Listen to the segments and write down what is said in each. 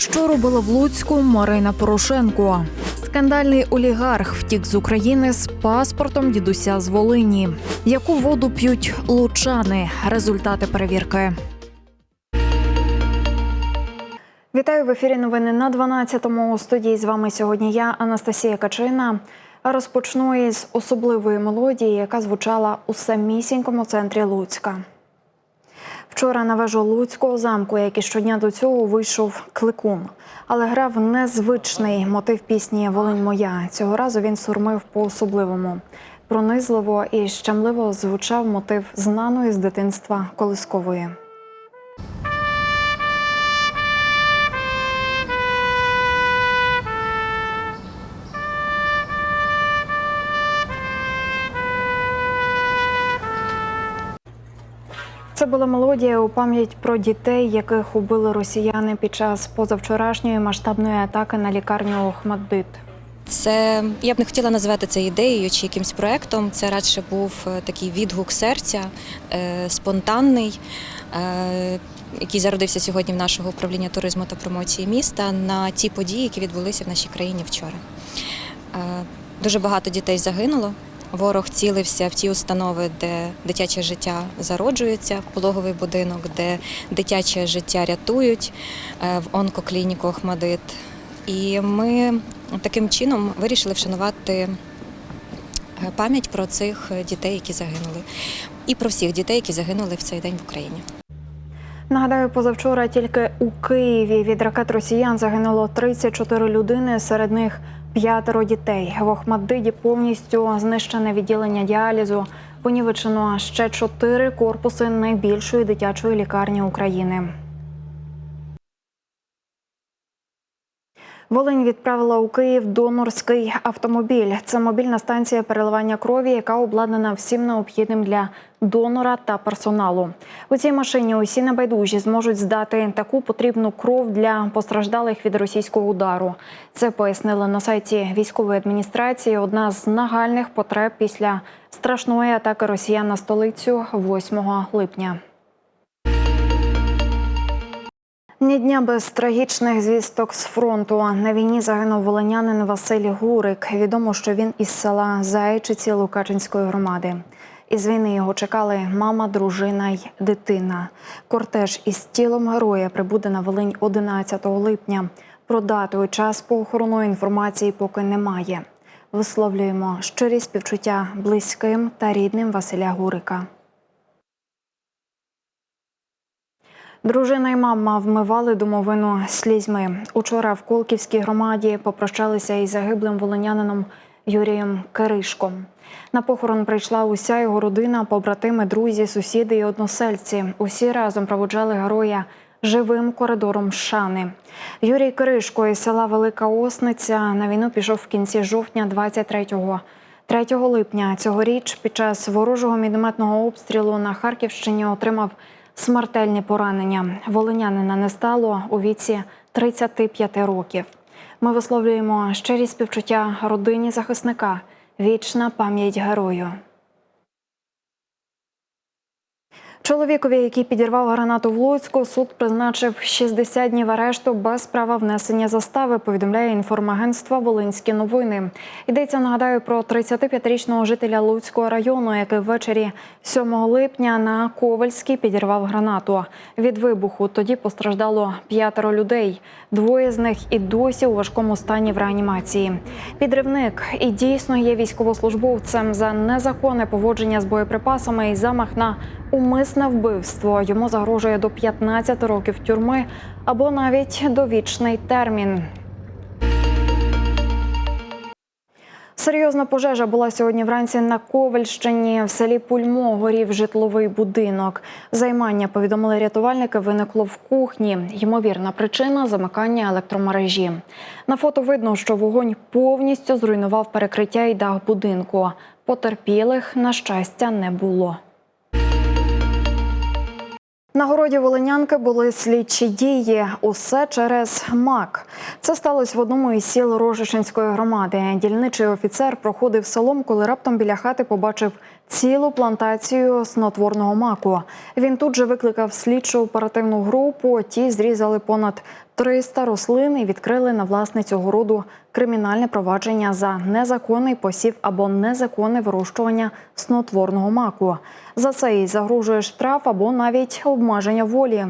Що робила в Луцьку Марина Порошенко? Скандальний олігарх втік з України з паспортом дідуся з Волині. Яку воду п'ють лучани? Результати перевірки. Вітаю в ефірі. Новини на 12-му. У студії з вами сьогодні я, Анастасія Качина. Розпочну із особливої мелодії, яка звучала у самісінькому центрі Луцька. Вчора на вежу Луцького замку, як і щодня до цього, вийшов кликун, але грав незвичний мотив пісні Волинь моя. Цього разу він сурмив по-особливому. Пронизливо і щемливо звучав мотив знаної з дитинства колискової. Це була мелодія у пам'ять про дітей, яких убили росіяни під час позавчорашньої масштабної атаки на лікарню Охмаддит. Це я б не хотіла називати це ідеєю чи якимсь проектом. Це радше був е, такий відгук серця, е, спонтанний, е, який зародився сьогодні в нашого управління туризму та промоції міста на ті події, які відбулися в нашій країні вчора. Дуже багато дітей загинуло. Ворог цілився в ті установи, де дитяче життя зароджується, в пологовий будинок, де дитяче життя рятують, е, в онкоклініку Охмадит. І ми таким чином вирішили вшанувати е, пам'ять про цих дітей, які загинули, і про всіх дітей, які загинули в цей день в Україні. Нагадаю, позавчора тільки у Києві від ракет росіян загинуло 34 людини, серед них п'ятеро дітей. В Охмаддиді повністю знищене відділення діалізу. Понівечено ще чотири корпуси найбільшої дитячої лікарні України. Волинь відправила у Київ донорський автомобіль. Це мобільна станція переливання крові, яка обладнана всім необхідним для донора та персоналу. У цій машині усі небайдужі зможуть здати таку потрібну кров для постраждалих від російського удару. Це пояснили на сайті військової адміністрації. Одна з нагальних потреб після страшної атаки росіян на столицю 8 липня. Ні дня без трагічних звісток з фронту. На війні загинув волинянин Василь Гурик. Відомо, що він із села Заячиці Лукачинської громади. Із війни його чекали мама, дружина й дитина. Кортеж із тілом героя прибуде на Волинь 11 липня. Про дату і час похорону інформації поки немає. Висловлюємо щирі співчуття близьким та рідним Василя Гурика. Дружина і мама вмивали домовину слізьми. Учора в Колківській громаді попрощалися із загиблим волинянином Юрієм Киришком. На похорон прийшла уся його родина, побратими, друзі, сусіди і односельці. Усі разом проводжали героя живим коридором шани. Юрій Киришко із села Велика Осниця на війну пішов в кінці жовтня 23-го. 3 липня цьогоріч під час ворожого мінометного обстрілу на Харківщині отримав смертельні поранення. Волинянина не стало у віці 35 років. Ми висловлюємо щирі співчуття родині захисника. Вічна пам'ять герою. Чоловікові, який підірвав гранату в Луцьку, суд призначив 60 днів арешту без права внесення застави. Повідомляє інформагентство Волинські новини. Йдеться нагадаю про 35-річного жителя Луцького району, який ввечері 7 липня на Ковальській підірвав гранату. Від вибуху тоді постраждало п'ятеро людей. Двоє з них і досі у важкому стані в реанімації. Підривник і дійсно є військовослужбовцем за незаконне поводження з боєприпасами і замах на умисне вбивство. Йому загрожує до 15 років тюрми або навіть довічний термін. Серйозна пожежа була сьогодні вранці на Ковальщині. В селі Пульмо горів житловий будинок. Займання повідомили рятувальники. Виникло в кухні. Ймовірна причина замикання електромережі. На фото видно, що вогонь повністю зруйнував перекриття і дах будинку. Потерпілих на щастя не було. На городі Волинянки були слідчі дії. Усе через МАК. Це сталося в одному із сіл Рожишинської громади. Дільничий офіцер проходив селом, коли раптом біля хати побачив цілу плантацію снотворного маку. Він тут же викликав слідчу оперативну групу. Ті зрізали понад 300 рослин і відкрили на власницю городу кримінальне провадження за незаконний посів або незаконне вирощування снотворного маку. За це їй загрожує штраф або навіть обмеження волі.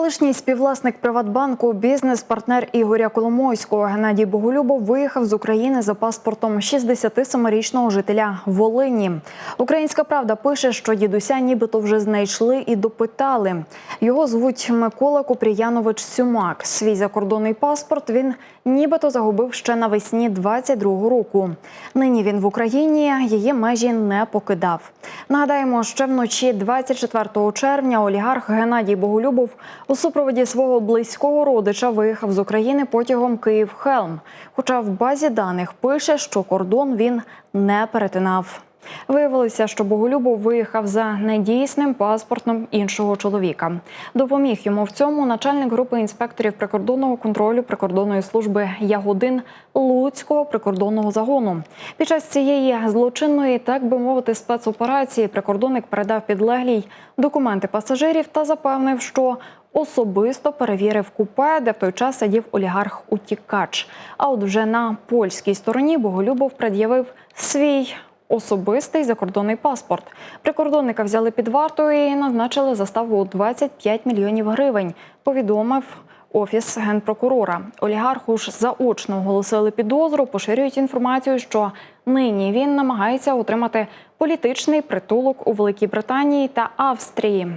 Колишній співвласник Приватбанку, бізнес-партнер Ігоря Коломойського Геннадій Боголюбов виїхав з України за паспортом 67-річного жителя Волині. Українська правда пише, що дідуся нібито вже знайшли і допитали. Його звуть Микола Купріянович Сюмак. Свій закордонний паспорт він нібито загубив ще навесні 22-го року. Нині він в Україні її межі не покидав. Нагадаємо, ще вночі 24 червня олігарх Геннадій Боголюбов у супроводі свого близького родича виїхав з України потягом Київ-Хелм. Хоча в базі даних пише, що кордон він не перетинав. Виявилося, що Боголюбов виїхав за недійсним паспортом іншого чоловіка. Допоміг йому в цьому начальник групи інспекторів прикордонного контролю прикордонної служби Ягодин Луцького прикордонного загону. Під час цієї злочинної, так би мовити, спецоперації прикордонник передав підлеглій документи пасажирів та запевнив, що особисто перевірив купе, де в той час сидів олігарх утікач. А от вже на польській стороні Боголюбов пред'явив свій особистий закордонний паспорт. Прикордонника взяли під варту і назначили заставу у 25 мільйонів гривень. Повідомив. Офіс генпрокурора олігарху ж заочно оголосили підозру. Поширюють інформацію, що нині він намагається отримати політичний притулок у Великій Британії та Австрії.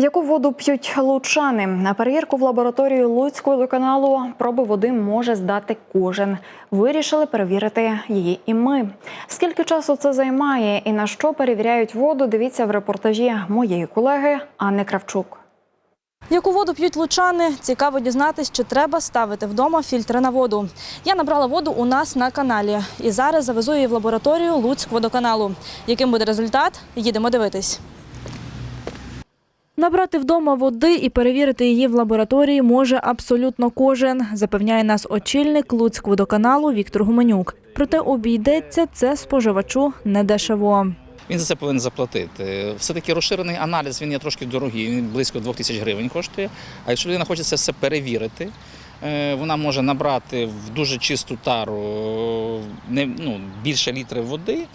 Яку воду п'ють лучани? На перевірку в лабораторію Луцького водоканалу проби води може здати кожен. Вирішили перевірити її і ми. Скільки часу це займає і на що перевіряють воду? Дивіться в репортажі моєї колеги Анни Кравчук. Яку воду п'ють лучани? Цікаво дізнатись, чи треба ставити вдома фільтри на воду. Я набрала воду у нас на каналі і зараз завезу її в лабораторію Луцькводоканалу. Яким буде результат? Їдемо дивитись. Набрати вдома води і перевірити її в лабораторії може абсолютно кожен, запевняє нас очільник Луцькводоканалу Віктор Гуменюк. Проте обійдеться це споживачу недешево. Він за це повинен заплатити. Все-таки розширений аналіз він є трошки дорогий, він близько 2 тисяч гривень коштує. А якщо людина хоче це все перевірити, е, вона може набрати в дуже чисту тару не, ну, більше літрів води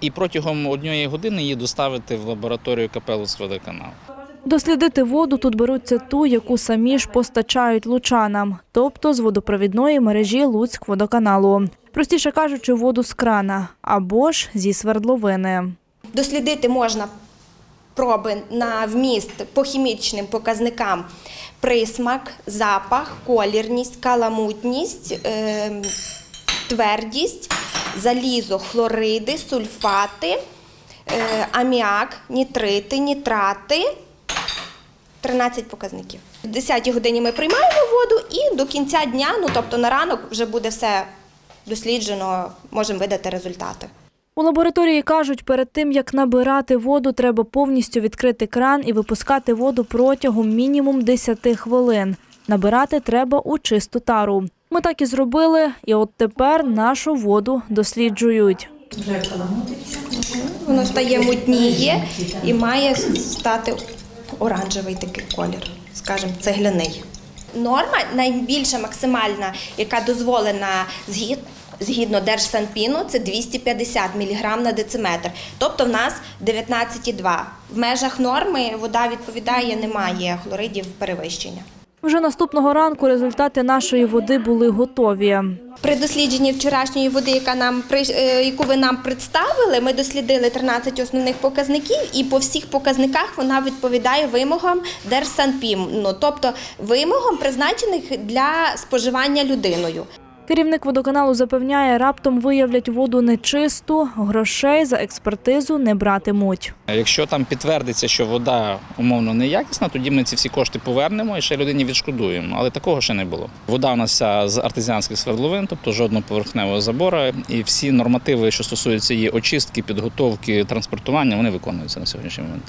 і протягом однієї години її доставити в лабораторію КП «Луцькводоканал». Дослідити воду тут беруться ту, яку самі ж постачають лучанам, тобто з водопровідної мережі Луцькводоканалу. Простіше кажучи, воду з крана або ж зі свердловини. Дослідити можна проби на вміст по хімічним показникам присмак, запах, колірність, каламутність, е, твердість, залізо, хлориди, сульфати, е, аміак, нітрити, нітрати. 13 показників. В 10 годині ми приймаємо воду і до кінця дня, ну тобто на ранок, вже буде все досліджено, можемо видати результати. У лабораторії кажуть, перед тим як набирати воду, треба повністю відкрити кран і випускати воду протягом мінімум 10 хвилин. Набирати треба у чисту тару. Ми так і зробили, і от тепер нашу воду досліджують. Воно стає мутніє і має стати оранжевий такий колір, скажімо, цегляний. Норма найбільша максимальна, яка дозволена згід, згідно Держсанпіну, це 250 мг на дециметр. Тобто в нас 19,2. В межах норми вода відповідає, немає хлоридів перевищення. Вже наступного ранку результати нашої води були готові. При дослідженні вчорашньої води, яка нам е, яку ви нам представили, ми дослідили 13 основних показників, і по всіх показниках вона відповідає вимогам Держсанпім, тобто вимогам, призначених для споживання людиною. Керівник водоканалу запевняє, раптом виявлять воду нечисту, грошей за експертизу не братимуть. Якщо там підтвердиться, що вода умовно неякісна, тоді ми ці всі кошти повернемо і ще людині відшкодуємо. Але такого ще не було. Вода у нас з артезіанських свердловин, тобто жодного поверхневого забору, і всі нормативи, що стосуються її очистки, підготовки, транспортування, вони виконуються на сьогоднішній момент.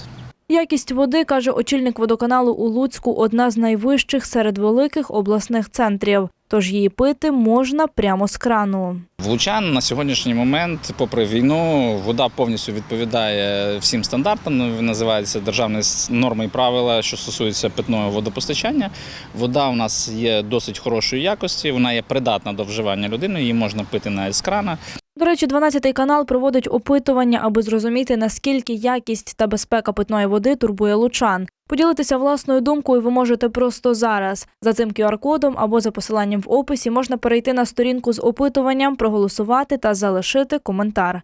Якість води, каже очільник водоканалу у Луцьку, одна з найвищих серед великих обласних центрів. Тож її пити можна прямо з крану. В Лучан на сьогоднішній момент, попри війну, вода повністю відповідає всім стандартам. Ну, Називається державні норми і правила, що стосуються питного водопостачання. Вода у нас є досить хорошої якості, вона є придатна до вживання людини, її можна пити навіть з крана. До речі, 12-й канал проводить опитування, аби зрозуміти, наскільки якість та безпека питної води турбує лучан. Поділитися власною думкою ви можете просто зараз. За цим QR-кодом або за посиланням в описі можна перейти на сторінку з опитуванням, проголосувати та залишити коментар.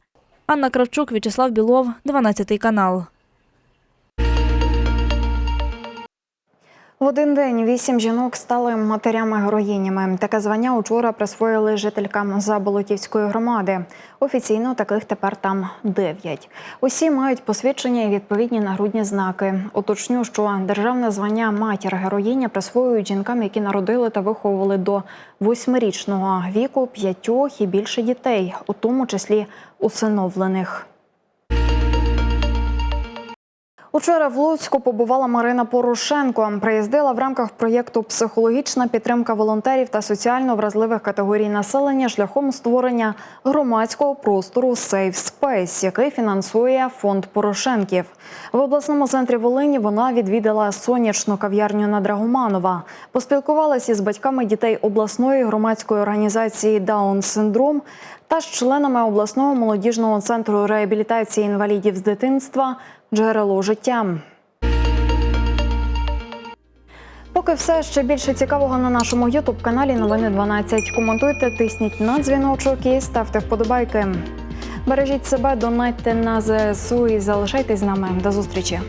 Анна Кравчук, В'ячеслав Білов, 12 канал. В один день вісім жінок стали матерями-героїнями. Таке звання учора присвоїли жителькам Заболотівської громади. Офіційно таких тепер там дев'ять. Усі мають посвідчення і відповідні нагрудні знаки. Уточню, що державне звання матір-героїня присвоюють жінкам, які народили та виховували до восьмирічного віку п'ятьох і більше дітей, у тому числі усиновлених. Учора в Луцьку побувала Марина Порошенко. Приїздила в рамках проєкту Психологічна підтримка волонтерів та соціально вразливих категорій населення шляхом створення громадського простору Safe Space, який фінансує фонд Порошенків. В обласному центрі Волині вона відвідала сонячну кав'ярню на Драгоманова, поспілкувалася із батьками дітей обласної громадської організації Даун Синдром та з членами обласного молодіжного центру реабілітації інвалідів з дитинства Джерело життя. Поки все ще більше цікавого на нашому Ютуб каналі Новини 12. Коментуйте, тисніть на дзвіночок і ставте вподобайки. Бережіть себе, донайте на ЗСУ і залишайтесь з нами. До зустрічі.